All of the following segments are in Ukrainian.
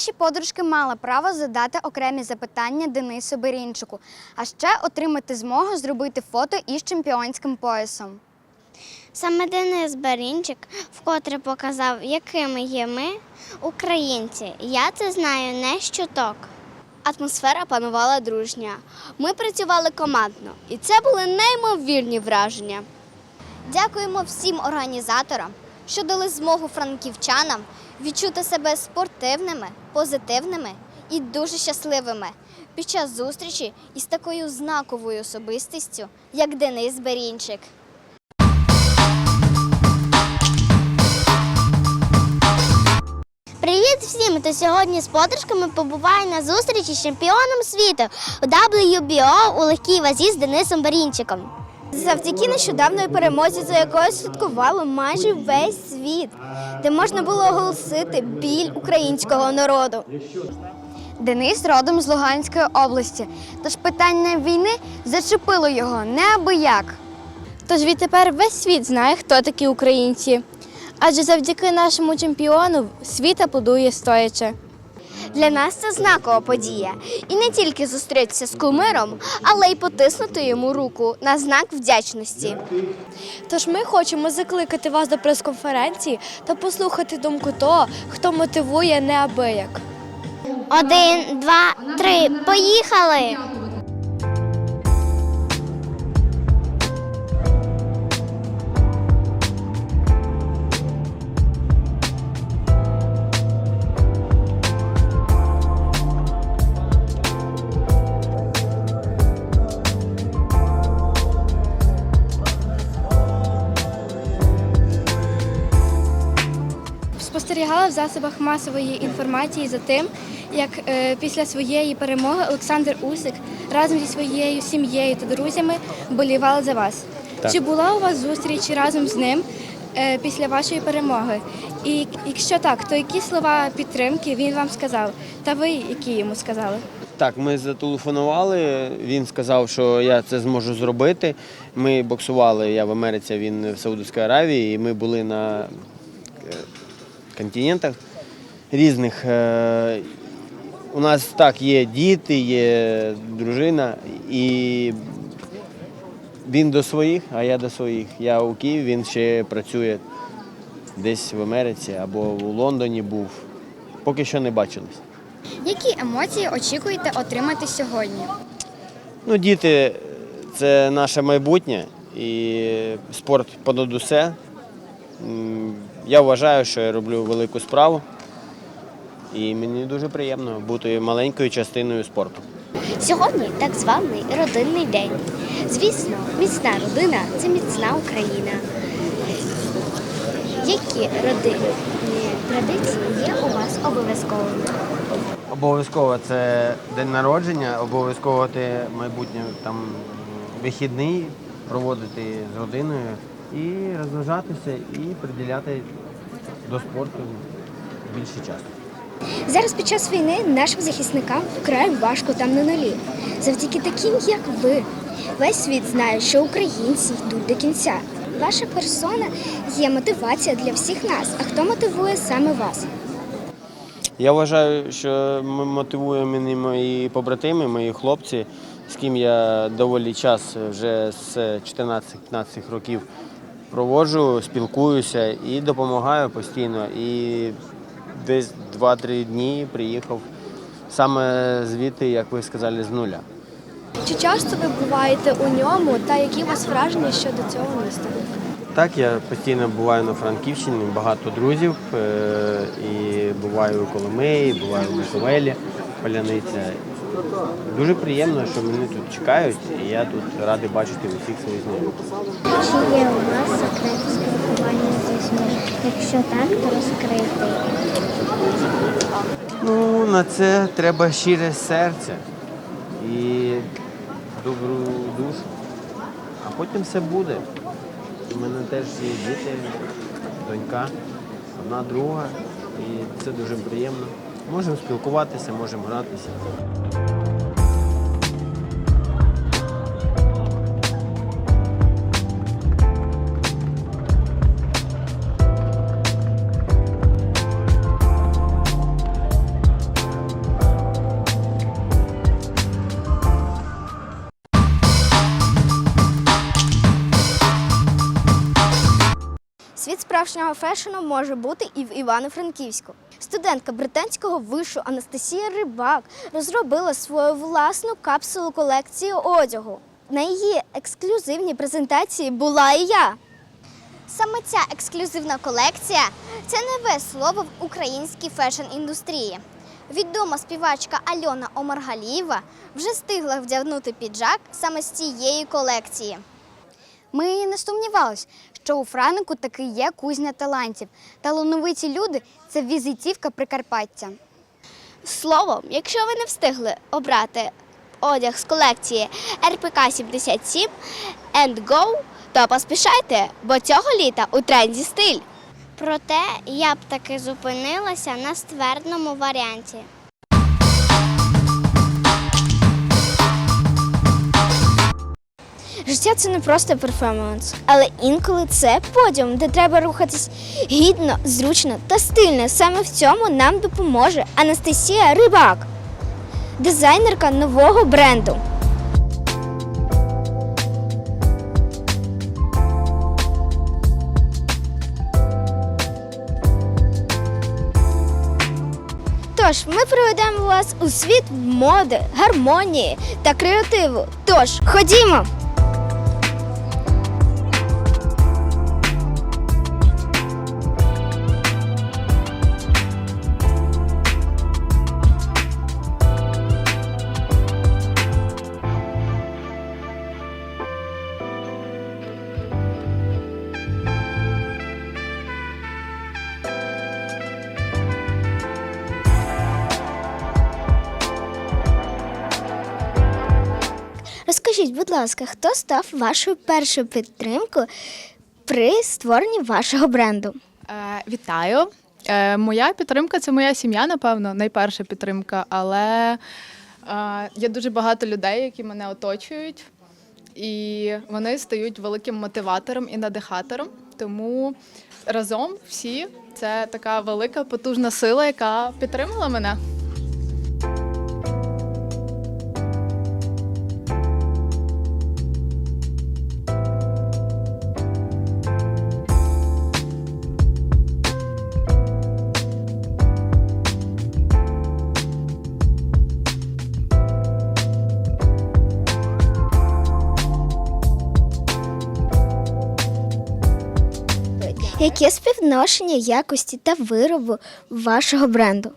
Наші подружки мали право задати окремі запитання Денису Берінчику, а ще отримати змогу зробити фото із чемпіонським поясом. Саме Денис Барінчик вкотре показав, якими є ми, українці. Я це знаю не з чуток. Атмосфера панувала дружня. Ми працювали командно, і це були неймовірні враження. Дякуємо всім організаторам, що дали змогу франківчанам відчути себе спортивними, позитивними і дуже щасливими під час зустрічі із такою знаковою особистістю, як Денис Берінчик. Привіт всім! Хто сьогодні з подружками побуває на зустрічі з чемпіоном світу у WBO у легкій вазі з Денисом Барінчиком. Завдяки нещодавної перемозі, за якою святкувало майже весь світ, де можна було оголосити біль українського народу. Денис родом з Луганської області, тож питання війни зачепило його неабияк. Тож відтепер весь світ знає, хто такі українці. Адже завдяки нашому чемпіону світ аплодує стоячи. Для нас це знакова подія. І не тільки зустрітися з кумиром, але й потиснути йому руку на знак вдячності. Тож ми хочемо закликати вас до прес-конференції та послухати думку того, хто мотивує неабияк. Один, два, три, поїхали! Засобах масової інформації за тим, як е, після своєї перемоги Олександр Усик разом зі своєю сім'єю та друзями болівав за вас. Так. Чи була у вас зустріч разом з ним е, після вашої перемоги? І якщо так, то які слова підтримки він вам сказав? Та ви які йому сказали? Так, ми зателефонували. Він сказав, що я це зможу зробити. Ми боксували, я в Америці, він в Саудовській Аравії, і ми були на е, континентах різних. Е, У нас так є діти, є дружина, і він до своїх, а я до своїх. Я у Києві, він ще працює десь в Америці або у Лондоні був. Поки що не бачились. Які емоції очікуєте отримати сьогодні? Ну, діти це наше майбутнє і спорт понад усе. Я вважаю, що я роблю велику справу. І мені дуже приємно бути маленькою частиною спорту. Сьогодні так званий родинний день. Звісно, міцна родина це міцна Україна. Які родинні традиції є у вас обов'язковими? Обов'язково це день народження, обов'язково ти майбутнє там вихідний проводити з родиною і розважатися, і приділяти до спорту більше часу. Зараз під час війни нашим захисникам вкрай важко там на нулі. Завдяки таким, як ви, весь світ знає, що українці йдуть до кінця. Ваша персона є мотивація для всіх нас. А хто мотивує саме вас? Я вважаю, що ми мотивуємо мене мої побратими, мої хлопці, з ким я доволі час вже з 14-15 років проводжу, спілкуюся і допомагаю постійно. І десь 2-3 дні приїхав саме звідти, як ви сказали, з нуля. Чи часто ви буваєте у ньому та які у вас враження щодо цього міста? Так, я постійно буваю на Франківщині, багато друзів е, і буваю у Коломиї, буваю у Буковелі, Поляниця. Дуже приємно, що мене тут чекають, і я тут радий бачити усіх своїх знайомих. Чи є у вас секрет спілкування з дітьми? Якщо так, то розкрийте. Ну, на це треба щире серце і добру душу. А потім все буде. У мене теж є діти, донька, одна друга. І це дуже приємно. Можемо спілкуватися, можемо гратися. Справжнього фешену може бути і в Івано-Франківську. Студентка британського вишу Анастасія Рибак розробила свою власну капсулу колекції одягу. На її ексклюзивній презентації була і я. Саме ця ексклюзивна колекція це нове слово в українській фешн-індустрії. Відома співачка Альона Омаргалієва вже встигла вдягнути піджак саме з цієї колекції. Ми не сумнівались, що у Франику таки є кузня талантів. Талановиті люди це візитівка Прикарпаття. Словом, якщо ви не встигли обрати одяг з колекції РПК 77 and Go, то поспішайте, бо цього літа у тренді стиль. Проте я б таки зупинилася на ствердному варіанті. Життя це не просто перформанс, але інколи це подіум, де треба рухатись гідно, зручно та стильно. Саме в цьому нам допоможе Анастасія Рибак, дизайнерка нового бренду. Тож ми приведемо вас у світ моди, гармонії та креативу. Тож ходімо! Розкажіть, будь ласка, хто став вашою першою підтримкою при створенні вашого бренду? Е, вітаю. Е, моя підтримка це моя сім'я, напевно, найперша підтримка. Але е, є дуже багато людей, які мене оточують, і вони стають великим мотиватором і надихатором. Тому разом всі це така велика потужна сила, яка підтримала мене. Яке співношення якості та виробу вашого бренду?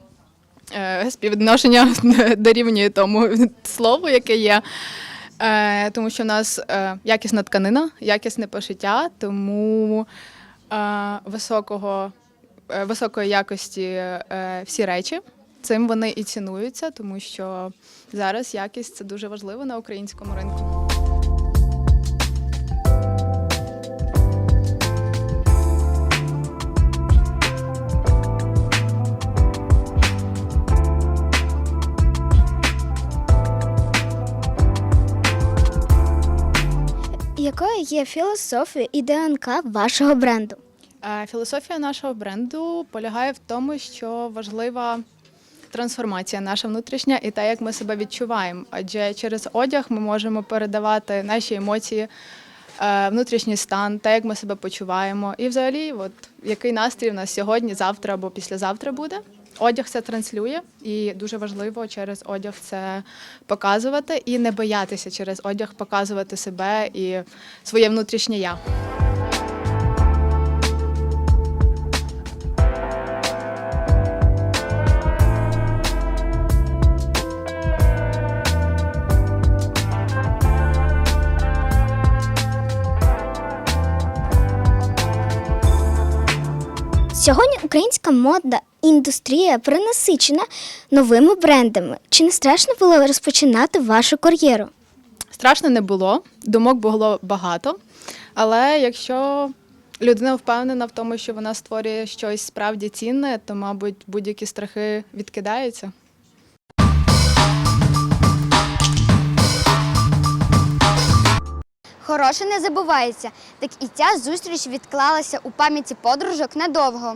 Е, співвідношення дорівнює тому слову, яке є. Е, тому що в нас е, якісна тканина, якісне пошиття, тому високого, високої якості всі речі. Цим вони і цінуються, тому що зараз якість це дуже важливо на українському ринку. Якою є філософія і ДНК вашого бренду? Е, Філософія нашого бренду полягає в тому, що важлива трансформація наша внутрішня і те, як ми себе відчуваємо. Адже через одяг ми можемо передавати наші емоції, е, внутрішній стан, те, як ми себе почуваємо. І взагалі, от який настрій у нас сьогодні, завтра або післязавтра буде. Одяг це транслює, і дуже важливо через одяг це показувати і не боятися через одяг показувати себе і своє внутрішнє я. Сьогодні українська модна індустрія перенасичена новими брендами. Чи не страшно було розпочинати вашу кар'єру? Страшно не було, думок було багато. Але якщо людина впевнена в тому, що вона створює щось справді цінне, то, мабуть, будь-які страхи відкидаються. Хороше не забувається, так і ця зустріч відклалася у пам'яті подружок надовго.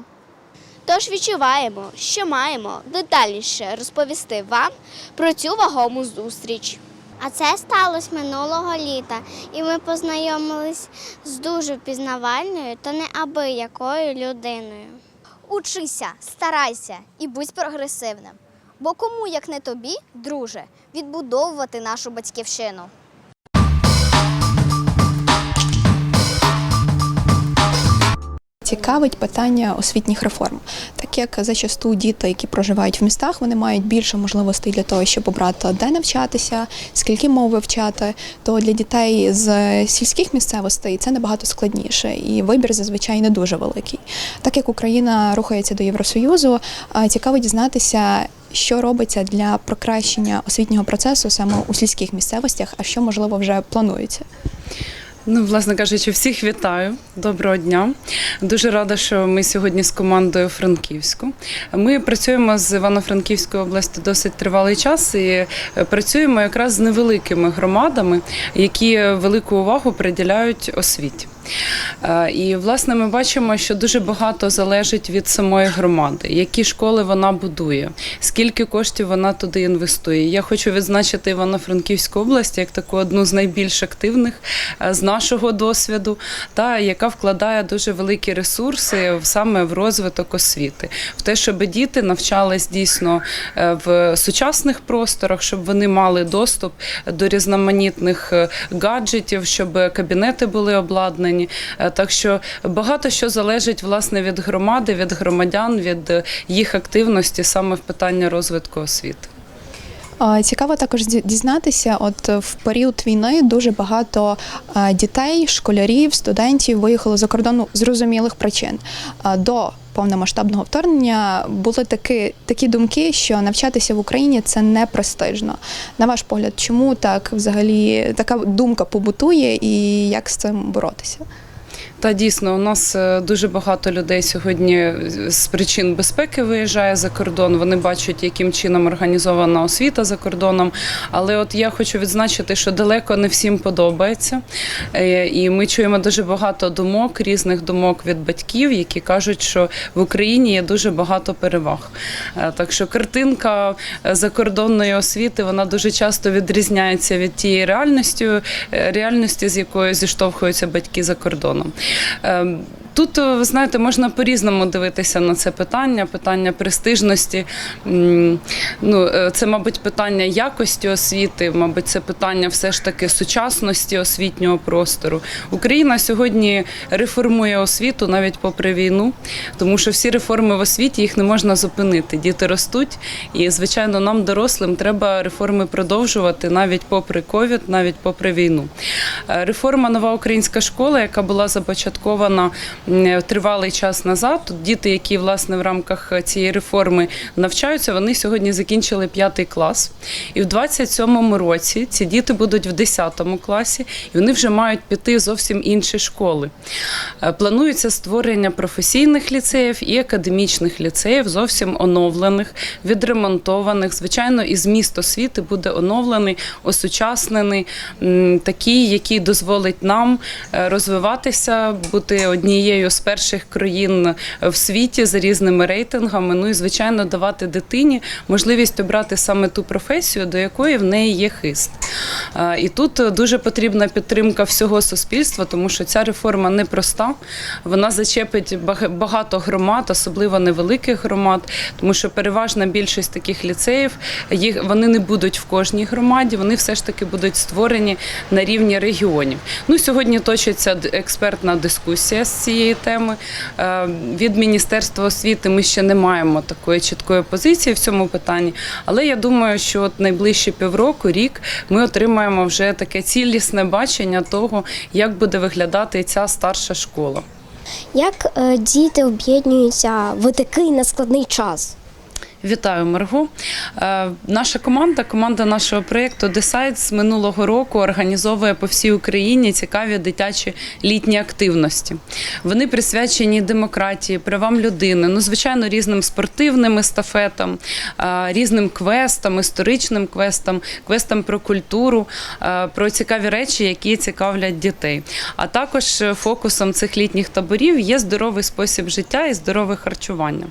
Тож відчуваємо, що маємо детальніше розповісти вам про цю вагому зустріч. А це сталося минулого літа, і ми познайомились з дуже пізнавальною та неабиякою людиною. Учися, старайся і будь прогресивним. Бо кому, як не тобі, друже, відбудовувати нашу батьківщину. Цікавить питання освітніх реформ, так як зачасту діти, які проживають в містах, вони мають більше можливостей для того, щоб обрати де навчатися, скільки мов вивчати, то для дітей з сільських місцевостей це набагато складніше, і вибір зазвичай не дуже великий. Так як Україна рухається до Євросоюзу, а, цікаво дізнатися. Що робиться для покращення освітнього процесу саме у сільських місцевостях, а що можливо вже планується? Ну, власне кажучи, всіх вітаю. Доброго дня. Дуже рада, що ми сьогодні з командою Франківську. Ми працюємо з Івано-Франківської області досить тривалий час і е, працюємо якраз з невеликими громадами, які велику увагу приділяють освіті. Е, І власне ми бачимо, що дуже багато залежить від самої громади, які школи вона будує, скільки коштів вона туди інвестує. Я хочу відзначити Івано-Франківську область як таку одну з найбільш активних е, з нашого досвіду, та яка вкладає дуже великі ресурси саме в розвиток освіти, в те, щоб діти навчались дійсно е, в сучасних просторах, щоб вони мали доступ до різноманітних гаджетів, щоб кабінети були обладнані. Е, Так що багато що залежить власне від громади, від громадян, від е, їх активності саме в питанні розвитку освіти. Цікаво також ді- дізнатися, от е, в період війни дуже багато дітей, школярів, студентів виїхало за кордон ну, зрозумілих причин. До повномасштабного вторгнення були такі, такі думки, що навчатися в Україні це не престижно. На ваш погляд, чому так взагалі така думка побутує і як з цим боротися? Та дійсно, у нас е, дуже багато людей сьогодні з причин безпеки виїжджає за кордон. Вони бачать, яким чином організована освіта за кордоном. Але от я хочу відзначити, що далеко не всім подобається. Е, І ми чуємо дуже багато думок, різних думок від батьків, які кажуть, що в Україні є дуже багато переваг. Е, Так що картинка е, закордонної освіти вона дуже часто відрізняється від тієї реальності, е, реальності, з якою зіштовхуються батьки за кордоном. Ем, Тут, ви знаєте, можна по-різному дивитися на це питання, питання престижності. Ну, е, це, мабуть, питання якості освіти, мабуть, це питання все ж таки сучасності освітнього простору. Україна сьогодні реформує освіту навіть попри війну, тому що всі реформи в освіті їх не можна зупинити. Діти ростуть, і звичайно, нам, дорослим, треба реформи продовжувати навіть попри ковід, навіть попри війну. Е, Реформа нова українська школа, яка була започаткована м, тривалий час назад. Тут діти, які власне в рамках цієї реформи навчаються, вони сьогодні закінчили п'ятий клас. І в 27-му році ці діти будуть в 10 класі, і вони вже мають піти зовсім інші школи. Е, Планується створення професійних ліцеїв і академічних ліцеїв, зовсім оновлених, відремонтованих. Звичайно, і зміст освіти буде оновлений, осучаснений, такий, який дозволить нам е, розвиватися, бути однією з перших країн в світі за різними рейтингами. Ну і звичайно, давати дитині можливість обрати саме ту професію, до якої в неї є хист. Е, І тут дуже потрібна підтримка всього суспільства, тому що ця реформа непроста. Вона зачепить багато громад, особливо невеликих громад, тому що переважна більшість таких ліцеїв їх вони не будуть в кожній громаді, вони все ж таки будуть створені на рівні регіонів. Ну сьогодні точиться експертна дискусія з цієї теми. Е, Від Міністерства освіти ми ще не маємо такої чіткої позиції в цьому питанні, але я думаю, що от найближчі півроку, рік, ми отримаємо вже таке цілісне бачення того, як буде виглядати ця старша школа. Як е, діти об'єднуються в такий нескладний час? Вітаю, Марго. Е, Наша команда, команда нашого проєкту Десайт з минулого року організовує по всій Україні цікаві дитячі літні активності. Вони присвячені демократії, правам людини, ну звичайно, різним спортивним естафетам, е, різним квестам, історичним квестам, квестам про культуру, е, про цікаві речі, які цікавлять дітей. А також фокусом цих літніх таборів є здоровий спосіб життя і здорове харчування.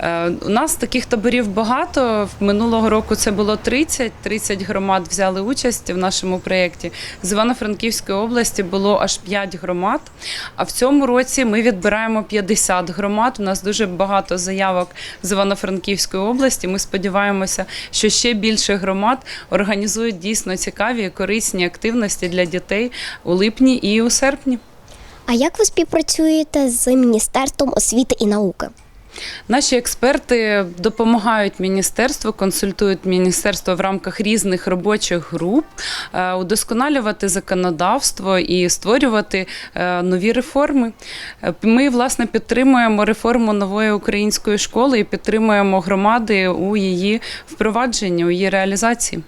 Е, У нас таких таборів багато. Минулого року це було 30. 30 громад взяли участь в нашому проєкті. З Івано-Франківської області було аж 5 громад. А в цьому році ми відбираємо 50 громад. У нас дуже багато заявок з Івано-Франківської області. Ми сподіваємося, що ще більше громад організують дійсно цікаві і корисні активності для дітей у липні і у серпні. А як ви співпрацюєте з Міністерством освіти і науки? Наші експерти допомагають міністерству, консультують міністерство в рамках різних робочих груп, е, удосконалювати законодавство і створювати е, нові реформи. Е, Ми власне підтримуємо реформу нової української школи і підтримуємо громади у її впровадженні, у її реалізації.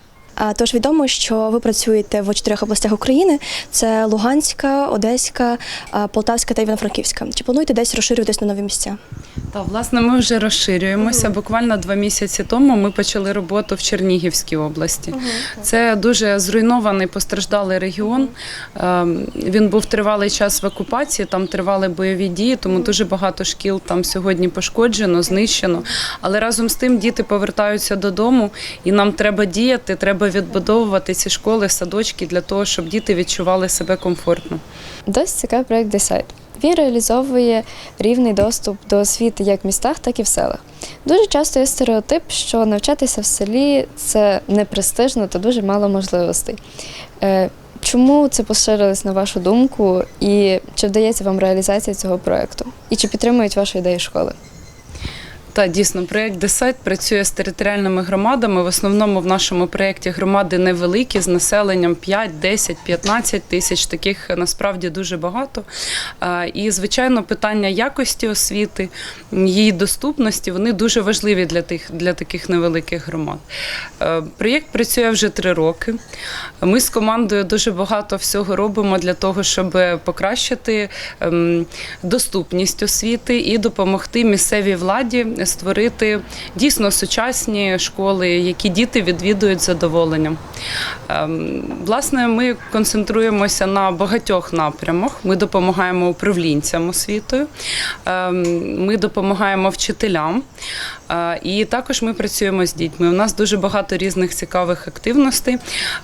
Тож відомо, що ви працюєте в чотирьох областях України: це Луганська, Одеська, Полтавська та Івано-Франківська. Чи плануєте десь розширюватись на нові місця? Та власне ми вже розширюємося. Буквально два місяці тому ми почали роботу в Чернігівській області. Це дуже зруйнований постраждалий регіон. Ем, Він був тривалий час в окупації, там тривали бойові дії, тому дуже багато шкіл там сьогодні пошкоджено, знищено. Але разом з тим діти повертаються додому, і нам треба діяти, треба відбудовувати ці школи, садочки для того, щоб діти відчували себе комфортно. Досить цікавий проєкт Десайт. Він реалізовує рівний доступ до освіти як в містах, так і в селах. Дуже часто є стереотип, що навчатися в селі це непрестижно та дуже мало можливостей. Е, Чому це поширилось на вашу думку, і чи вдається вам реалізація цього проєкту? І чи підтримують вашу ідею школи? Та дійсно проєкт Десайт працює з територіальними громадами. В основному в нашому проєкті громади невеликі з населенням 5, 10, 15 тисяч. Таких насправді дуже багато. І звичайно, питання якості освіти, її доступності вони дуже важливі для тих для таких невеликих громад. Е, Проєкт працює вже три роки. Ми з командою дуже багато всього робимо для того, щоб покращити ем, доступність освіти і допомогти місцевій владі створити дійсно сучасні школи, які діти відвідують задоволенням. Ем, Власне, ми концентруємося на багатьох напрямах. Ми допомагаємо управлінцям освітою, ем, ми допомагаємо вчителям. І також ми працюємо з дітьми. У нас дуже багато різних цікавих активностей,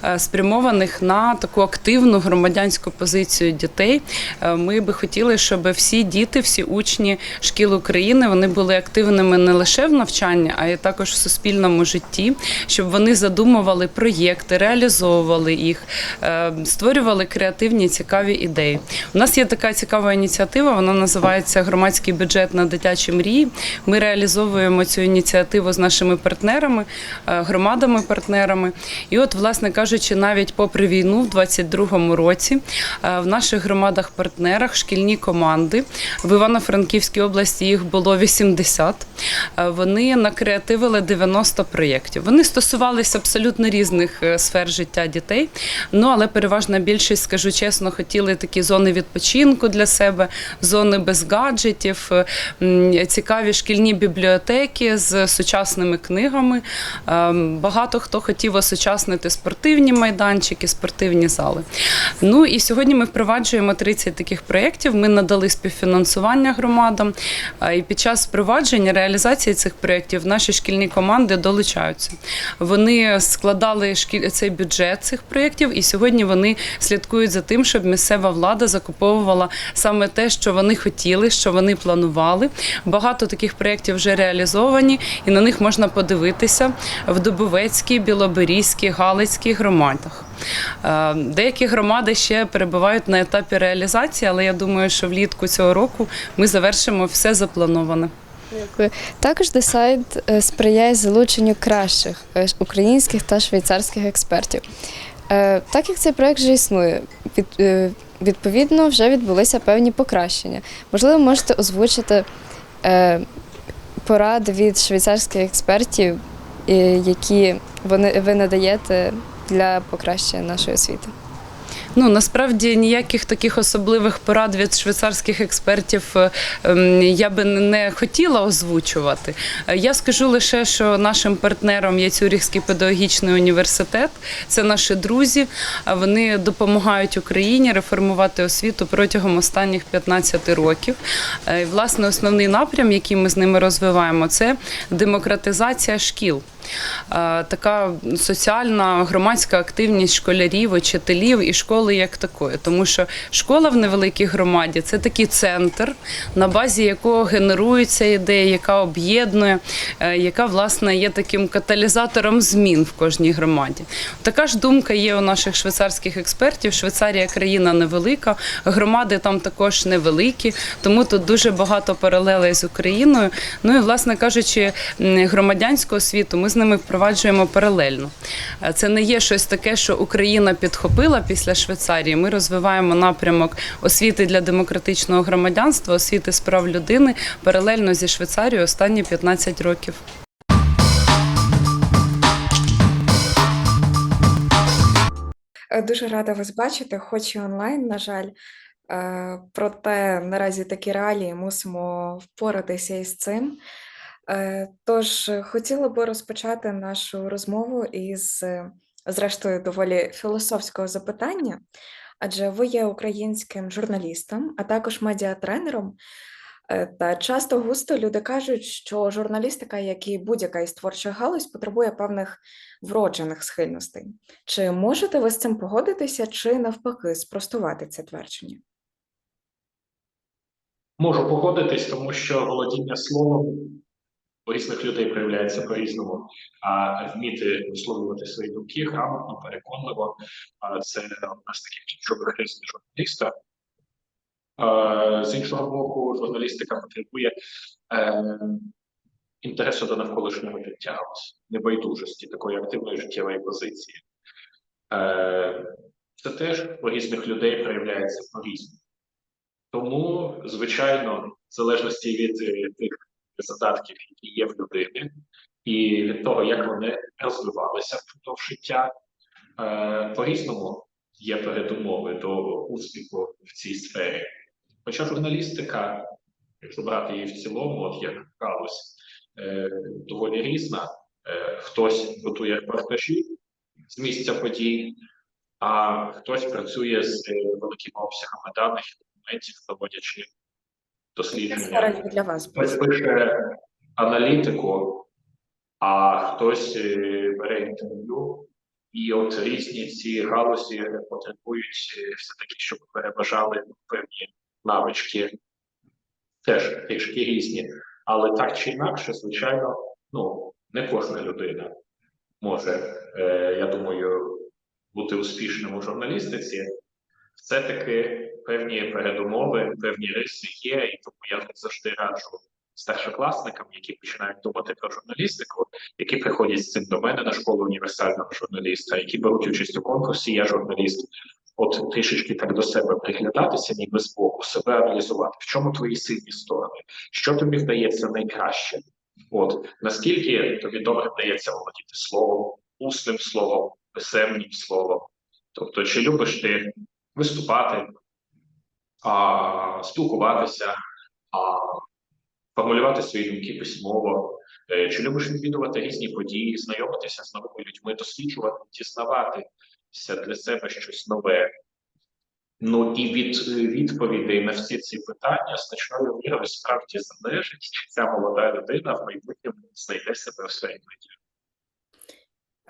е, спрямованих на таку активну громадянську позицію дітей. Е, Ми би хотіли, щоб всі діти, всі учні шкіл України вони були активними не лише в навчанні, а й також в суспільному житті, щоб вони задумували проєкти, реалізовували їх, е, створювали креативні цікаві ідеї. У нас є така цікава ініціатива. Вона називається Громадський бюджет на дитячі мрії. Ми реалізовуємо цю ініціативу з нашими партнерами, е, громадами-партнерами. І от, власне кажучи, навіть попри війну в 22-му році е, в наших громадах-партнерах шкільні команди в Івано-Франківській області їх було 80. Е, Вони накреативили 90 проєктів. Вони стосувалися абсолютно різних сфер життя дітей. Ну але переважна більшість, скажу чесно, хотіли такі зони відпочинку для себе, зони без гаджетів, цікаві шкільні бібліотеки з сучасними книгами. Е, Багато хто хотів осучаснити спортивні майданчики, спортивні зали. Ну і сьогодні ми впроваджуємо 30 таких проєктів. Ми надали співфінансування громадам. І під час впровадження реалізації цих проєктів наші шкільні команди долучаються. Вони складали цей бюджет цих проєктів, і сьогодні вони слідкують за тим, щоб місцева влада закуповувала саме те, що вони хотіли, що вони планували. Багато таких проєктів вже реалізовані, і на них можна подивитися в Дубовецькій, Білоберізькій, Галицькій громадах. Е, Деякі громади ще перебувають на етапі реалізації, але я думаю, що влітку цього року ми завершимо все заплановане. Дякую. Також Десайт сприяє залученню кращих е, українських та швейцарських експертів. Е, Так як цей проект вже існує, відповідно вже відбулися певні покращення. Можливо, можете озвучити поради від швейцарських експертів, які вони, ви надаєте для покращення нашої освіти. Ну насправді ніяких таких особливих порад від швейцарських експертів е, ем, я би не хотіла озвучувати. Е, Я скажу лише, що нашим партнером є Цюрихський педагогічний університет. Це наші друзі. Вони допомагають Україні реформувати освіту протягом останніх 15 років. Е, Власне, основний напрям, який ми з ними розвиваємо, це демократизація шкіл. Е, Така соціальна громадська активність школярів, учителів і школи як такої. Тому що школа в невеликій громаді це такий центр, на базі якого генерується ідея, яка об'єднує, е, яка власне є таким каталізатором змін в кожній громаді. Така ж думка є у наших швейцарських експертів. Швейцарія країна невелика, громади там також невеликі, тому тут дуже багато паралелей з Україною. Ну і власне кажучи, м, громадянську освіту ми з ними впроваджуємо паралельно. Е, Це не є щось таке, що Україна підхопила після Швейцарії. Ми розвиваємо напрямок освіти для демократичного громадянства, освіти з прав людини паралельно зі Швейцарією останні 15 років. Е, Дуже рада вас бачити, хоч і онлайн, на жаль. Е, Проте наразі такі реалії мусимо впоратися із цим. Е, Тож е, хотіла би розпочати нашу розмову із, е, зрештою, доволі філософського запитання, адже ви є українським журналістом, а також медіатренером. Та часто густо люди кажуть, що журналістика, як і будь-яка із творчих галузь, потребує певних вроджених схильностей. Чи можете ви з цим погодитися, чи навпаки спростувати це твердження? Можу погодитись, тому що володіння словом у різних людей проявляється по-різному. А вміти висловлювати свої думки грамотно, переконливо а це одна з таких ключових рис журналіста. А, З іншого боку, журналістика потребує е, інтересу до навколишнього життя, небайдужості, такої активної життєвої позиції. Е, Це теж у різних людей проявляється по-різному. Тому, звичайно, в залежності від тих задатків, які є в людини, і того, як вони розвивалися впродовж життя, е, по-різному є передумови до успіху в цій сфері. Хоча журналістика, якщо брати її в цілому, от як галузь, е, доволі різна. Е, Хтось готує репортажі з місця подій, а хтось працює з великими обсягами даних документів, проводячи дослідження. для вас? Пише аналітику, а хтось е, бере інтерв'ю. І от різні ці галузі потребують е, все-таки, щоб переважали певні навички, теж трішки різні. Але так чи інакше, звичайно, ну не кожна людина може, е, я думаю, бути успішним у журналістиці. Все-таки певні передумови, певні риси є, і тому я завжди раджу старшокласникам, які починають думати про журналістику, які приходять з цим до мене на школу універсального журналіста, які беруть участь у конкурсі, я журналіст. От трішечки так до себе приглядатися, ніби з боку, себе аналізувати, в чому твої сильні сторони, що тобі вдається найкраще. От наскільки тобі добре вдається володіти словом, усним словом, писемним словом. Тобто, чи любиш ти виступати, а, спілкуватися, а, формулювати свої думки письмово, Е, чи любиш відвідувати різні події, знайомитися з новими людьми, досліджувати, дізнаватися для себе щось нове. Ну і від відповідей на всі ці питання значною мірою справді залежить, чи ця молода людина в майбутньому знайде себе в своїй медіа.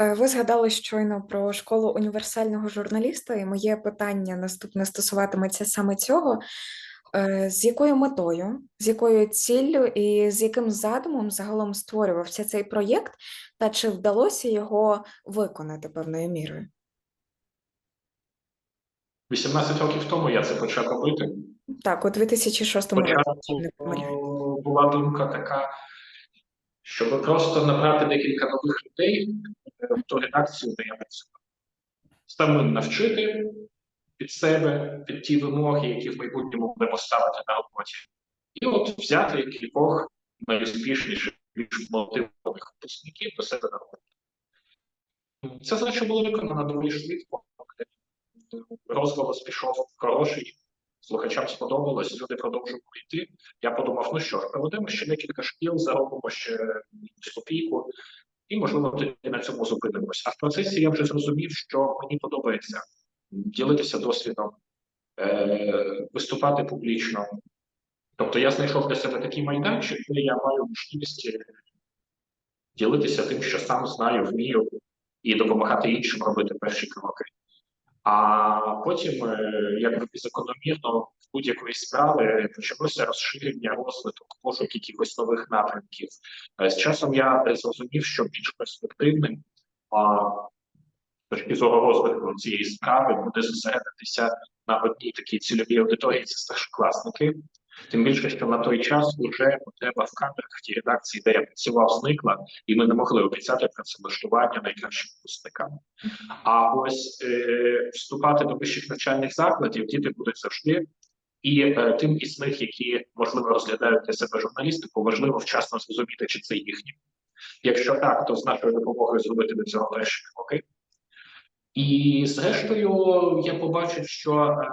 Е, Ви згадали щойно про школу універсального журналіста, і моє питання наступне стосуватиметься саме цього. Е, З якою метою, з якою ціллю і з яким задумом загалом створювався цей проєкт, та чи вдалося його виконати певною мірою? 18 років тому я це почав робити. Так, у 2006 році, була думка така, щоб просто набрати декілька нових людей в ту редакцію, де я працюю. Саме навчити під себе, під ті вимоги, які в майбутньому будемо ставити на роботі. І от взяти кількох найуспішніших, більш мотивованих випускників до себе на роботу. Це задача була виконана доволі швидко. розголос пішов хороший, слухачам сподобалось, люди продовжували йти. Я подумав, ну що ж, проведемо ще декілька шкіл, заробимо ще копійку, і можливо тоді на цьому зупинимось. А в процесі я вже зрозумів, що мені подобається ділитися досвідом, е, виступати публічно. Тобто я знайшов для себе такий майданчик, де я маю можливість ділитися тим, що сам знаю, вмію, і допомагати іншим робити перші кроки. А потім, е, якби закономірно, в будь-якої справи почалося розширення, розвиток, пошук якихось нових напрямків. Е, З часом я зрозумів, що більш перспективним а, точки зору розвитку цієї справи буде зосередитися на одній такій цільовій аудиторії це старшокласники. Тим більше, що на той час вже потреба в кадрах в тій редакції, де я працював, зникла, і ми не могли обіцяти працевлаштування найкращим випускникам. А ось е, вступати до вищих навчальних закладів діти будуть завжди. І е, тим із них, які можливо розглядають для себе журналістику, важливо вчасно зрозуміти, чи це їхнє. Якщо так, то з нашою допомогою зробити до цього перші кроки. І зрештою, я побачив, що е,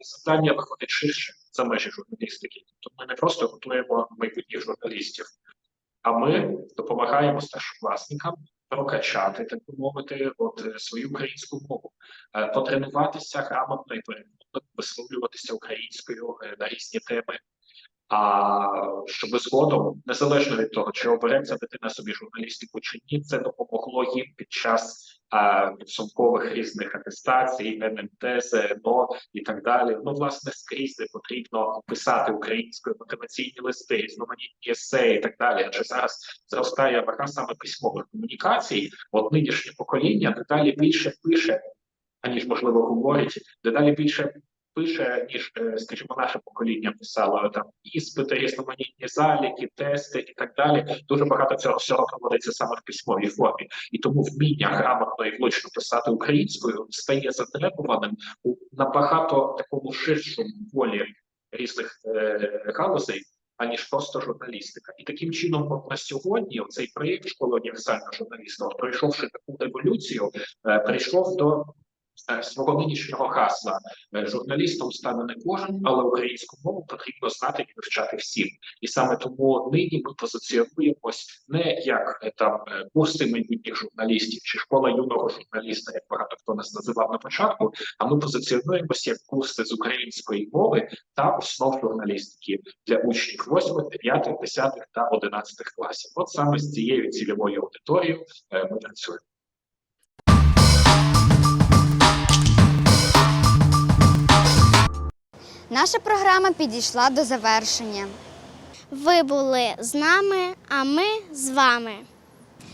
завдання виходить ширше за межі журналістики. Тобто ми не просто готуємо майбутніх журналістів, а ми допомагаємо старшокласникам прокачати, так би мовити, от е, свою українську мову, е, потренуватися грамотно і переконано висловлюватися українською е, на різні теми. А щоб згодом, незалежно від того, чи обереться дитина собі журналістику чи ні, це допомогло їм під час підсумкових різних атестацій, НМТ, ЗНО і так далі. Ну, власне, скрізь де потрібно писати українською мотиваційні листи, різноманітні есеї і так далі. Адже зараз зростає вага саме письмових комунікацій. От нинішнє покоління дедалі більше пише, аніж можливо говорить, дедалі більше пише, ніж, е, скажімо, наше покоління писало там іспити, різноманітні заліки, тести і так далі. Дуже багато цього всього проводиться саме в письмовій формі, і тому вміння грамотно і влучно писати українською стає затребуваним у набагато такому ширшому полі різних е, галузей. Аніж просто журналістика, і таким чином, от на сьогодні, цей проєкт школи універсального журналіста, пройшовши таку еволюцію, е, прийшов до е, свого нинішнього гасла. Е, Журналістом стане не кожен, але українську мову потрібно знати і вивчати всім. І саме тому нині ми позиціонуємось не як е, там е, курси майбутніх журналістів чи школа юного журналіста, як багато хто нас називав на початку. А ми позиціонуємось як курси з української мови та основ журналістики для учнів 8, 9, 10 та 11 класів. От саме з цією цільовою аудиторією е, ми працюємо. Наша програма підійшла до завершення. Ви були з нами, а ми з вами.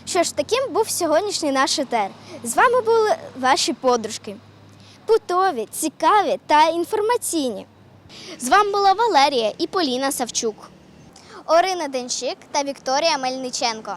Що ж, таким був сьогоднішній наш етер. З вами були ваші подружки. Путові, цікаві та інформаційні. З вами була Валерія і Поліна Савчук. Орина Денщик та Вікторія Мельниченко.